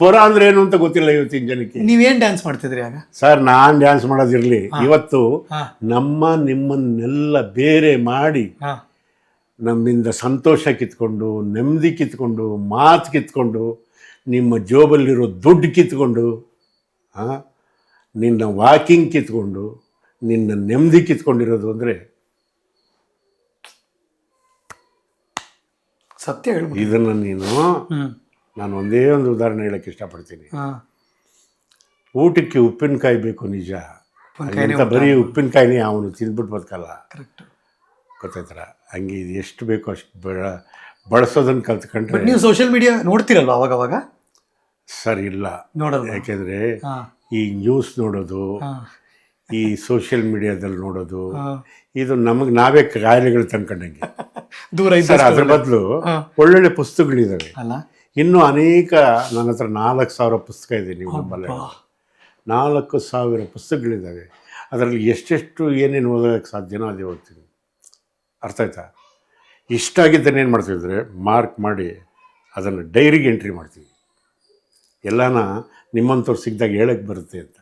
ಪುರ ಅಂದ್ರೆ ಏನು ಅಂತ ಗೊತ್ತಿಲ್ಲ ಇವತ್ತಿನ ಜನಕ್ಕೆ. ನೀವೇನ್ ಡ್ಯಾನ್ಸ್ ಮಾಡ್ತಿದ್ರಿ ಆಗ? ಸರ್ ನಾನು ಡ್ಯಾನ್ಸ್ ಮಾಡೋದಿರ್ಲಿ. ಇವತ್ತು ನಮ್ಮ ನಿಮ್ಮನ್ನೆಲ್ಲ ಬೇರೆ ಮಾಡಿ ನಮ್ಮಿಂದ ಸಂತೋಷ ಕಿತ್ಕೊಂಡು ನೆಮ್ಮದಿ ಕಿತ್ಕೊಂಡು ಮಾತು ಕಿತ್ಕೊಂಡು ನಿಮ್ಮ ಜೋಬಲ್ಲಿರೋ ದುಡ್ಡು ಕಿತ್ಕೊಂಡು ನಿನ್ನ ವಾಕಿಂಗ್ ಕಿತ್ಕೊಂಡು ನಿನ್ನ ನೆಮ್ಮದಿ ಕಿತ್ಕೊಂಡಿರೋದು ಅಂದರೆ ಸತ್ಯ ಹೇಳಿ ಇದನ್ನು ನೀನು ನಾನು ಒಂದೇ ಒಂದು ಉದಾಹರಣೆ ಹೇಳಕ್ಕೆ ಇಷ್ಟಪಡ್ತೀನಿ. ಊಟಕ್ಕೆ ಉಪ್ಪಿನಕಾಯಿ ಬೇಕು ನಿಜ. ಅಂತ ಬರೀ ಉಪ್ಪಿನಕಾಯಿನೇ ಅವನು ತಿಂದ್ಬಿಟ್ಟು ಬದುಕಲ್ಲ. ಕರೆಕ್ಟ್ ಗೊತ್ತಾಯ್ತರ ಹಂಗೆ ಇದು ಎಷ್ಟು ಬೇಕೋ ಅಷ್ಟು ಬೆಳ ಬಳಸೋದನ್ನು ಕಲ್ತ್ಕೊಂಡ್ರೆ ನೀವು ಸೋಷಿಯಲ್ ಮೀಡಿಯಾ ನೋಡ್ತೀರಲ್ವ ಅವಾಗ ಅವಾಗ ಸರ್ ಇಲ್ಲ. ನೋಡೋದು ಯಾಕೆಂದರೆ ಈ ನ್ಯೂಸ್ ನೋಡೋದು ಈ ಸೋಷಿಯಲ್ ಮೀಡಿಯಾದಲ್ಲಿ ನೋಡೋದು ಇದು ನಮಗೆ ನಾವೇ ಕಾಯಿಲೆಗಳು ತಂದ್ಕೊಂಡಂಗೆ ದೂರ ಸರ್ ಅದ್ರ ಬದಲು ಒಳ್ಳೊಳ್ಳೆ ಪುಸ್ತಕಗಳಿದ್ದಾವೆ ಅಲ್ಲ? ಇನ್ನೂ ಅನೇಕ ನನ್ನ ಹತ್ರ ನಾಲ್ಕು ಸಾವಿರ ಪುಸ್ತಕ ಇದೆ ನೀವು ನಮ್ಮಲ್ಲಿ. ನಾಲ್ಕು ಸಾವಿರ ಪುಸ್ತಕಗಳಿದ್ದಾವೆ. ಅದರಲ್ಲಿ ಎಷ್ಟೆಷ್ಟು ಏನೇನು ಓದೋಕ್ಕೆ ಸಾಧ್ಯನೋ ಅದೇ ಓದ್ತೀನಿ. ಅರ್ಥ ಆಯ್ತಾ? ಇಷ್ಟ ಆಗಿದ್ದನ್ನು ಏನು ಮಾಡ್ತಿದ್ರೆ ಮಾರ್ಕ್ ಮಾಡಿ ಅದನ್ನು ಡೈರಿಗೆ ಎಂಟ್ರಿ ಮಾಡ್ತೀವಿ. ಎಲ್ಲನ ನಿಮ್ಮಂಥವ್ರು ಸಿಕ್ಕಿದಾಗ ಹೇಳಕ್ಕೆ ಬರುತ್ತೆ ಅಂತ.